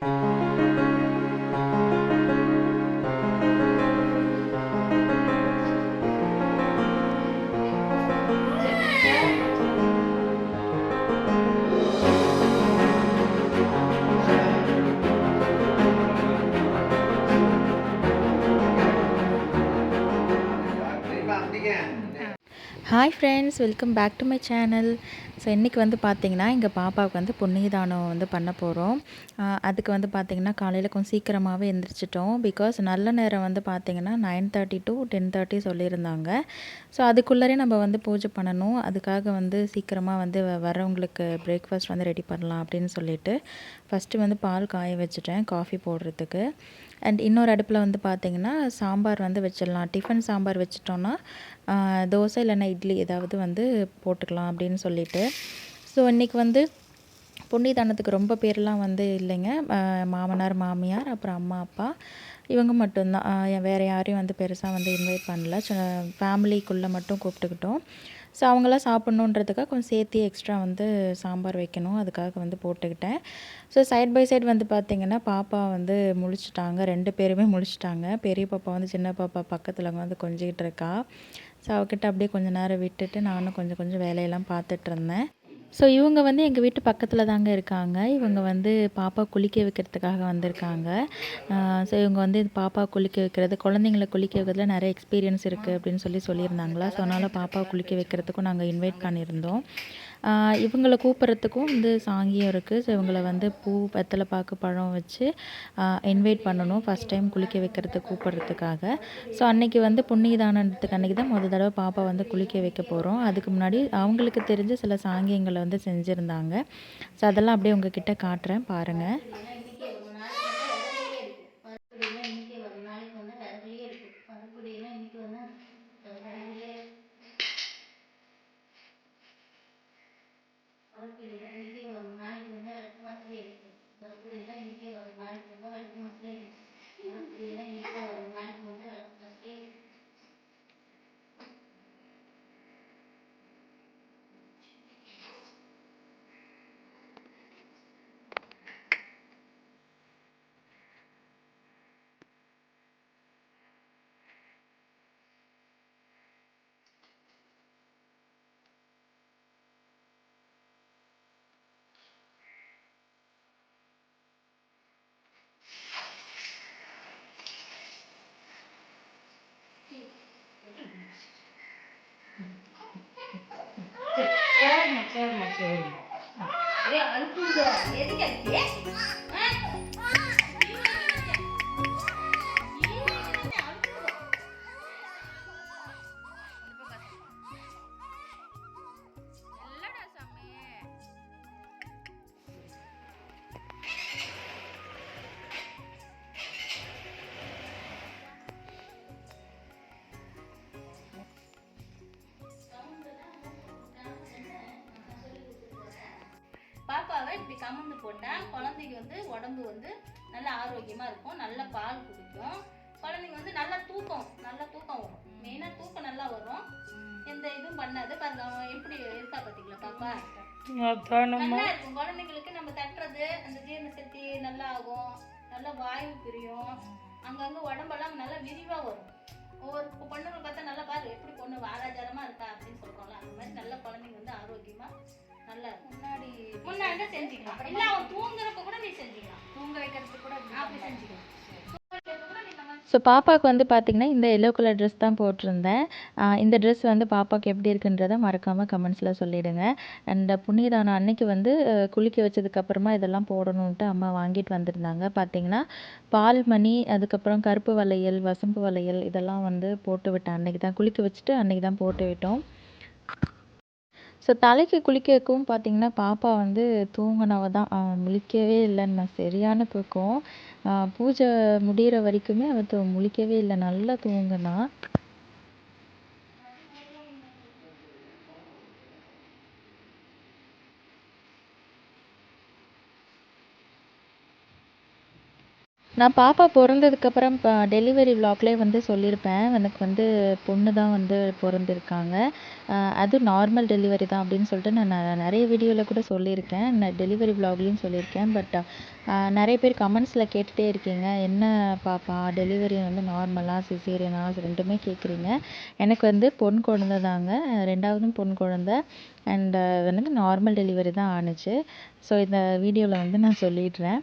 thank you hi friends welcome back to my channel so இன்றைக்கி வந்து பார்த்திங்கன்னா எங்கள் பாப்பாவுக்கு வந்து புண்ணியதானம் வந்து பண்ண போகிறோம் அதுக்கு வந்து பார்த்திங்கன்னா காலையில் கொஞ்சம் சீக்கிரமாகவே எந்திரிச்சிட்டோம். பிகாஸ் நல்ல நேரம் வந்து பார்த்திங்கன்னா nine thirty to ten thirty சொல்லியிருந்தாங்க. ஸோ அதுக்குள்ளரே நம்ம வந்து பூஜை பண்ணணும். அதுக்காக வந்து சீக்கிரமாக வந்து வ- வரவங்களுக்கு பிரேக்ஃபாஸ்ட் வந்து ரெடி பண்ணலாம் அப்படின்னு சொல்லிட்டு ஃபஸ்ட்டு வந்து பால் காய வச்சுட்டேன் காஃபி போடுறதுக்கு. அண்ட் இன்னொரு அடுப்பில் வந்து பார்த்திங்கன்னா சாம்பார் வந்து வச்சிடலாம். டிஃபன் சாம்பார் வச்சிட்டோன்னா தோசை இல்லைன்னா இட்லி ஏதாவது வந்து போட்டுக்கலாம் அப்படின்னு சொல்லிட்டு. ஸோ இன்றைக்கி வந்து புண்ணியதானத்துக்கு ரொம்ப பேர்லாம் வந்து இல்லைங்க. மாமனார் மாமியார் அப்புறம் அம்மா அப்பா. இவங்க மட்டும்தான். வேறு யாரையும் வந்து பெருசாக வந்து இன்வைட் பண்ணல. ஃபேமிலிக்குள்ளே மட்டும் கூப்பிட்டுக்கிட்டோம். ஸோ அவங்களாம் சாப்பிட்ணுன்றதுக்காக கொஞ்சம் சேர்த்து எக்ஸ்ட்ரா வந்து சாம்பார் வைக்கணும். அதுக்காக வந்து போட்டுக்கிட்டேன். ஸோ சைட் பை சைட் வந்து பார்த்திங்கன்னா பாப்பா வந்து முழிச்சிட்டாங்க. ரெண்டு பேருமே முழிச்சிட்டாங்க. பெரிய பாப்பா வந்து சின்ன பாப்பா பக்கத்தில் வந்து கொஞ்சிக்கிட்டு இருக்கா. ஸோ அவகிட்ட அப்படியே கொஞ்சம் நேரம் விட்டுட்டு நானும் கொஞ்சம் கொஞ்சம் வேலையெல்லாம் பார்த்துட்ருந்தேன் ஸோ இவங்க வந்து எங்கள் வீட்டு பக்கத்தில் தாங்க இருக்காங்க. இவங்க வந்து பாப்பா குளிக்க வைக்கிறதுக்காக வந்திருக்காங்க. ஸோ இவங்க வந்து பாப்பா குளிக்க வைக்கிறது குழந்தைங்கள குளிக்க வைக்கிறதுல நிறைய எக்ஸ்பீரியன்ஸ் இருக்குது அப்படின்னு சொல்லி சொல்லியிருந்தாங்களா. ஸோ அதனால் பாப்பா குளிக்க வைக்கிறதுக்கும் நாங்கள் இன்வைட் பண்ணியிருந்தோம். இவங்களை கூப்பிட்றதுக்கும் வந்து சாங்கியம் இருக்குது ஸோ இவங்களை வந்து பூ வெத்தலை பாக்கு பழம் வச்சு இன்வைட் பண்ணணும். ஃபஸ்ட் டைம் குளிக்க வைக்கிறதுக்கு கூப்பிட்றதுக்காக. ஸோ அன்றைக்கி வந்து புண்ணியதானத்துக்கு அன்றைக்கி தான் முதல் தடவை பாப்பா வந்து குளிக்க வைக்க போகிறோம் அதுக்கு முன்னாடி அவங்களுக்கு தெரிஞ்ச சில சாங்கியங்களை வந்து செஞ்சுருந்தாங்க. ஸோ அதெல்லாம் அப்படியே உங்ககிட்ட காட்டுறேன். பாருங்கள் சரிம்மா அனுப்புங்க. எதுக்கு பாப்பாவை இப்படி கமந்து போட்டா குழந்தைக்கு வந்து உடம்பு வந்து நல்ல ஆரோக்கியமா இருக்கும். நல்ல பால் குடிக்கும். குழந்தைங்க வந்து நல்லா தூக்கம் நல்லா தூக்கம் வரும். மெயினா தூக்கம் நல்லா வரும். எந்த இதுவும் பண்ணாது. பாருங்க அவன் எப்படி இருக்கா பாத்தீங்களா பாப்பா? நல்லா இருக்கும். குழந்தைங்களுக்கு நம்ம தட்டுறது அந்த ஜீரண சக்தி நல்லா ஆகும். நல்லா வாயு பிரியும். அங்கங்க உடம்பெல்லாம் நல்லா விரிவா வரும். ஒவ்வொரு பொண்ணுங்களை பார்த்தா நல்லா பாரு எப்படி பொண்ணு வாராஜாரமா இருக்கா அப்படின்னு சொல்றோம்ல. அந்த மாதிரி நல்ல குழந்தைங்க வந்து ஆரோக்கியமா நல்லா இருக்கும் முன்னாடி முன்னாடி செஞ்சுக்கலாம். இல்ல அவன் தூங்குறப்ப கூட நீ செஞ்சுக்கலாம். தூங்க வைக்கிறதுக்கு கூட அப்படி செஞ்சுக்கலாம் தூங்க வைக்கிறதுக்கு கூட நீ இந்த மாதிரி ஸோ பாப்பாவுக்கு வந்து பார்த்திங்கன்னா இந்த எல்லோ கலர் ட்ரெஸ் தான் போட்டிருந்தேன். இந்த ட்ரெஸ் வந்து பாப்பாவுக்கு எப்படி இருக்குன்றதை மறக்காமல் கமெண்ட்ஸில் சொல்லிவிடுங்க அண்ட் புண்ணியதானம் அன்னைக்கு வந்து குளிக்க வச்சதுக்கப்புறமா இதெல்லாம் போடணுன்ட்டு அம்மா வாங்கிட்டு வந்திருந்தாங்க. பார்த்தீங்கன்னா பால் மணி அதுக்கப்புறம் கருப்பு வளையல் வசம்பு வளையல் இதெல்லாம் வந்து போட்டு விட்டேன். அன்னைக்கு தான் குளிக்க வச்சுட்டு அன்னைக்கு தான் போட்டு விட்டோம். ஸோ தலைக்கு குளிக்க வைக்கவும் பார்த்தீங்கன்னா பாப்பா வந்து தூங்கினவ தான் முழிக்கவே இல்லைன்னு சரியான தூக்கம். பூஜை முடிகிற வரைக்குமே அவள் தூ முழிக்கவே இல்லை. நல்லா தூங்கினா. நான் பாப்பா பிறந்ததுக்கப்புறம் இப்போ டெலிவரி விலாக்லேயே வந்து சொல்லியிருப்பேன் எனக்கு வந்து பொண்ணு தான் வந்து பிறந்திருக்காங்க. அது நார்மல் டெலிவரி தான் அப்படின்னு சொல்லிட்டு நான் நிறைய வீடியோவில் கூட சொல்லியிருக்கேன். நான் டெலிவரி விலாக்லேயும் சொல்லியிருக்கேன். பட் நிறைய பேர் கமெண்ட்ஸில் கேட்டுகிட்டே இருக்கீங்க. என்ன பாப்பா டெலிவரி வந்து நார்மலாக சிசேரியனா ரெண்டுமே கேட்குறீங்க எனக்கு வந்து பொன் குழந்தை தாங்க. ரெண்டாவதும் பொன் குழந்தை. அண்ட் எனக்கு நார்மல் டெலிவரி தான் ஆணுச்சு. ஸோ இந்த வீடியோவில் வந்து நான் சொல்லிடுறேன்.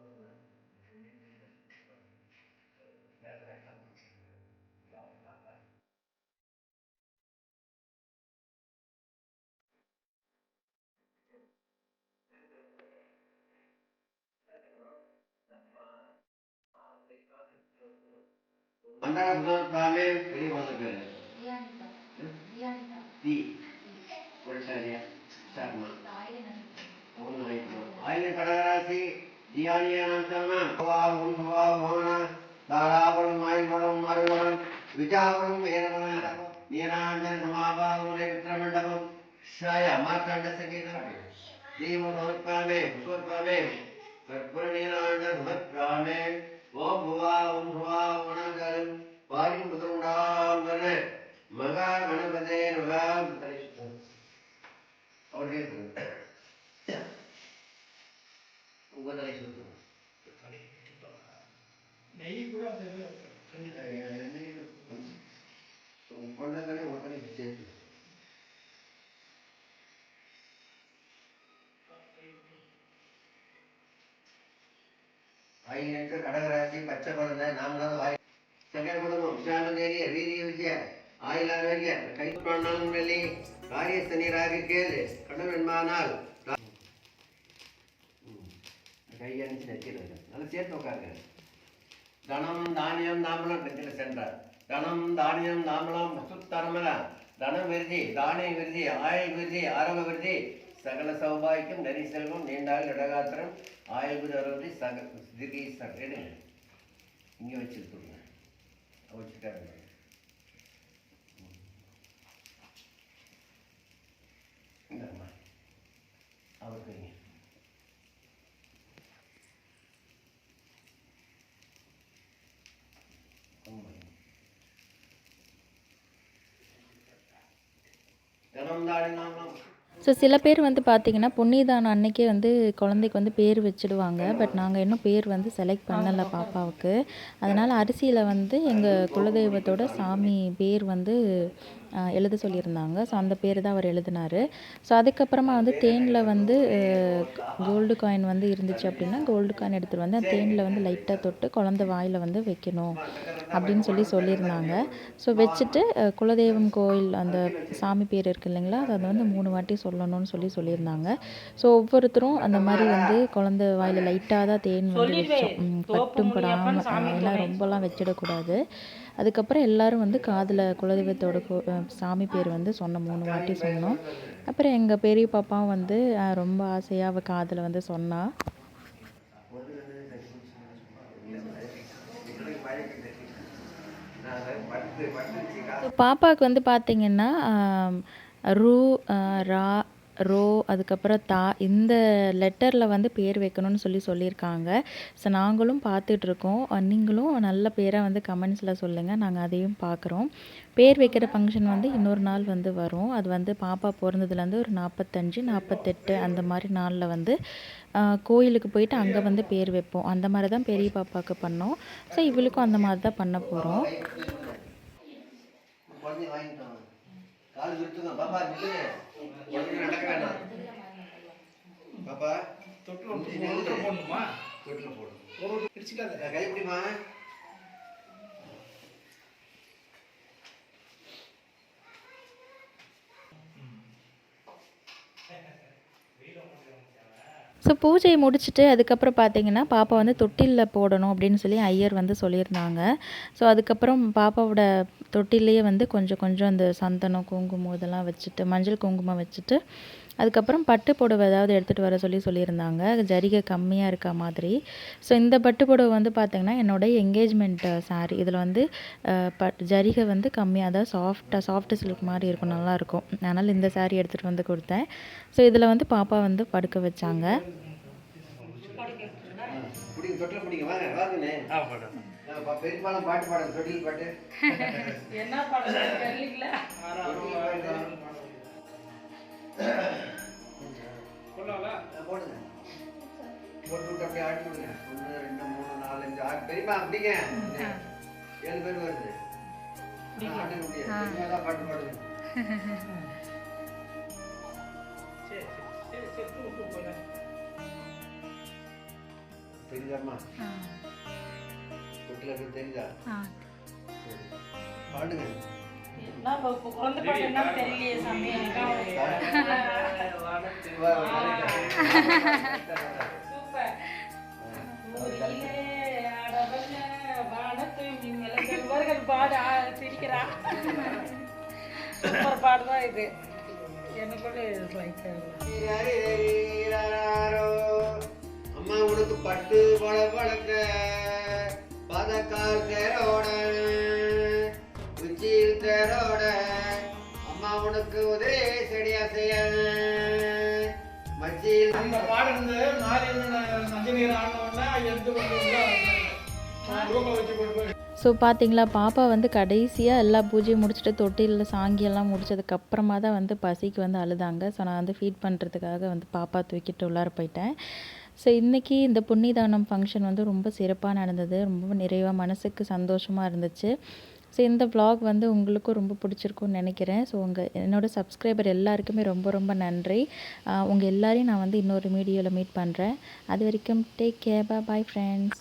ಒಂದಾಗದ್ದು ತಾವೇ ಕೈ ಒಂದು ಬೇರೆ ಟಿ ಕೊಡ್ಸಾರ್ಯ ಶರ್ಮ ಒಂದು ರೈತರು ಆಯ್ನ ಕಡಗರಾಸಿ ಜಿಯಾನಿಯನಂತರನ ಭವಾರ್ ಉಂಭವಾ ಭವನ ತಾರಾಪರಂ ಮಾಯಪರಂ ಮರುವರಂ ವಿಚಾರಂ ವೇರವನ ನೀರಾಂಜನ ಸಮಾಭಾವನೆ ವಿತ್ರಮಂಡಪಂ ಶ್ರಯ ಮಾರ್ತಾಂಡ ಸಂಗೀತ ಶ್ರೀ ಮನೋತ್ಪಾಮೆ ಭಗವತ್ಪಾಮೆ ಕರ್ಪೂರ ನೀರಾಂಜನ ಭಗವತ್ಪಾಮೆ ஓம் புவா ஓம் புவா உணர்கரும் வாயும் புதருண்டாம் மகா கணபதே மகா அவருடைய ஐநெட்டு கடகராசி பச்சை குழந்தை நாமளாவது வாய். சகல குடும்பம் விசாலதேரிய வீரிய விஜய ஆயுளாரோக்கிய கைப்பண்ணாலும் வெள்ளி காரியஸ்தனி ராகு கேளு கடன் என்பானால் கையணிச்சு நெத்திடுங்க நல்லா சேர்த்து உட்காருங்க. தனம் தானியம் தாம்பலம் நெத்தில சென்றார். தனம் தானியம் தாம்பலம் சுத்தரமல தனம் விருதி தானிய விருதி ஆயுள் விருதி ஆரம்ப விருதி சகல சௌபாய்க்கும் நரி செல்வம் நீண்டாள் இடகாத்திரம் ஆயுள் விருதி சக திகீசர் எடுங்க இங்கே வச்சுருக்குங்க வச்சுட்டாருங்க இந்தாம்மா அவருக்கு வைங்க. ரொம்ப ஸோ சில பேர் வந்து பார்த்தீங்கன்னா புண்ணியதானம் அன்னைக்கே வந்து குழந்தைக்கு வந்து பேர் வச்சிடுவாங்க. பட் நாங்கள் இன்னும் பேர் வந்து செலக்ட் பண்ணலை பாப்பாவுக்கு. அதனால் அரிசியில் வந்து எங்கள் குலதெய்வத்தோட சாமி பேர் வந்து எழுத சொல்லியிருந்தாங்க. ஸோ அந்த பேர் தான் அவர் எழுதினார். ஸோ அதுக்கப்புறமா வந்து தேனில் வந்து கோல்டு காயின் வந்து இருந்துச்சு அப்படின்னா கோல்டு காயின் எடுத்துகிட்டு வந்து அந்த தேனில் வந்து லைட்டாக தொட்டு குழந்தை வாயில் வந்து வைக்கணும் அப்படின்னு சொல்லி சொல்லியிருந்தாங்க. ஸோ வச்சுட்டு குலதெய்வம் கோயில் அந்த சாமி பேர் இருக்கு இல்லைங்களா அதை வந்து மூணு வாட்டி சொல்லணும்னு சொல்லி சொல்லியிருந்தாங்க. ஸோ ஒவ்வொருத்தரும் அந்த மாதிரி வந்து குழந்தை வாயில் லைட்டாக தான் தேன் வந்து வச்சோம். பட்டும் படாமல் அதெல்லாம் ரொம்பலாம் வச்சிடக்கூடாது. அதுக்கப்புறம் எல்லாரும் வந்து காதில் குலதெய்வத்தோட சாமி பேர் வந்து சொன்ன மூணு வாட்டி சொன்னோம். அப்புறம் எங்கள் பெரிய பாப்பாவும் வந்து ரொம்ப ஆசையாக அவள் காதில் வந்து சொன்னா. பாப்பாவுக்கு வந்து பார்த்தீங்கன்னா ரூ ரா ரோ அதுக்கப்புறம் தா இந்த லெட்டரில் வந்து பேர் வைக்கணும்னு சொல்லி சொல்லியிருக்காங்க. ஸோ நாங்களும் பார்த்துட்ருக்கோம். நீங்களும் நல்ல பேராக வந்து கமெண்ட்ஸில் சொல்லுங்கள் நாங்கள் அதையும் பார்க்குறோம். பேர் வைக்கிற ஃபங்க்ஷன் வந்து இன்னொரு நாள் வந்து வரும். அது வந்து பாப்பா பிறந்ததுலேருந்து ஒரு நாற்பத்தஞ்சு நாற்பத்தெட்டு அந்த மாதிரி நாளில் வந்து கோயிலுக்கு போயிட்டு அங்கே வந்து பேர் வைப்போம். அந்த மாதிரி தான் பெரிய பாப்பாவுக்கு பண்ணோம். ஸோ இவளுக்கும் அந்த மாதிரி தான் பண்ண போகிறோம் கால் விட்டுங்க பாப்பா நில்லுங்க. நடக்க வேணாம் பாப்பா தொட்டில் போடணுமா? தொட்டில் போடும் பிடிச்சிக்காத கைப்பிடிமா ஸோ பூஜையை முடிச்சுட்டு அதுக்கப்புறம் பார்த்தீங்கன்னா பாப்பா வந்து தொட்டிலில் போடணும் அப்படின்னு சொல்லி ஐயர் வந்து சொல்லியிருந்தாங்க. ஸோ அதுக்கப்புறம் பாப்பாவோட தொட்டிலேயே வந்து கொஞ்சம் கொஞ்சம் அந்த சந்தனம் குங்குமம் இதெல்லாம் வச்சுட்டு மஞ்சள் குங்குமம் வச்சுட்டு அதுக்கப்புறம் பட்டு புடவை ஏதாவது எடுத்துகிட்டு வர சொல்லி சொல்லியிருந்தாங்க. ஜரிகை கம்மியாக இருக்க மாதிரி. ஸோ இந்த பட்டு புடவை வந்து பார்த்திங்கன்னா என்னோடய எங்கேஜ்மெண்ட் saree. இதில் வந்து பட் ஜரிகை வந்து கம்மியாக தான் சாஃப்டாக சாஃப்ட் சில்க் மாதிரி இருக்கும் நல்லாயிருக்கும் அதனால் இந்த saree எடுத்துகிட்டு வந்து கொடுத்தேன். ஸோ இதில் வந்து பாப்பா வந்து படுக்க வச்சாங்க. பெரும்பாலும் பாட்டு பாடுங்க தொட்டில் பாட்டு என்ன பண்ணுறது தெரியல. போடுங்க. போட்டு விட்டு அப்படியே ஆட்டி விடுங்க. ஒன்று ரெண்டு மூணு நாலு அஞ்சு. ஆறு. பெரியமா அப்படிங்க ஏழு பேர் வருது. ஆ, ஆட்டி விடுங்க. பெரியம்மா தான் பாட்டு பாடுங்க சரி சரி சரி சரி. தூக்கு தூக்கு போயிடலாம் தெரியுதாம்மா தொட்டில் இருக்கிறது தெரியுதா சரி. பாடுங்க. என்ன இப்போ குழந்தை பாட்டு என்ன தெரியலையே சாமி சூப்பர். பாடு சிரிக்கிறா சூப்பர் பாடு தான் இது. அம்மா உனக்கு பட்டு பழ பழக்க பதக்கால் தேரோட தேரோட. அம்மா உனக்கு உதவி செடியா செய்ய மச்சியில் அந்த எடுத்து கொண்டு வச்சு கொண்டு போய் ஸோ பார்த்தீங்களா பாப்பா வந்து கடைசியாக எல்லா பூஜையும் முடிச்சுட்டு தொட்டிலில் சாங்கியெல்லாம் முடிச்சதுக்கு அப்புறமா தான் வந்து பசிக்கு வந்து அழுதாங்க. ஸோ நான் வந்து ஃபீட் பண்ணுறதுக்காக வந்து பாப்பா தூக்கிட்டு உள்ளார போயிட்டேன். ஸோ இன்றைக்கி இந்த புன்னிதானம் ஃபங்க்ஷன் வந்து ரொம்ப சிறப்பாக நடந்தது. ரொம்ப நிறைவாக மனசுக்கு சந்தோஷமாக இருந்துச்சு. ஸோ இந்த வ்ளாக் வந்து உங்களுக்கும் ரொம்ப பிடிச்சிருக்கும்னு நினைக்கிறேன். ஸோ உங்கள் என்னோடய சப்ஸ்கிரைபர் எல்லாருக்குமே ரொம்ப ரொம்ப நன்றி. உங்கள் எல்லாரையும் நான் வந்து இன்னொரு வீடியோவில் மீட் பண்ணுறேன் அது வரைக்கும் டேக் கேர் பாய் ஃப்ரெண்ட்ஸ்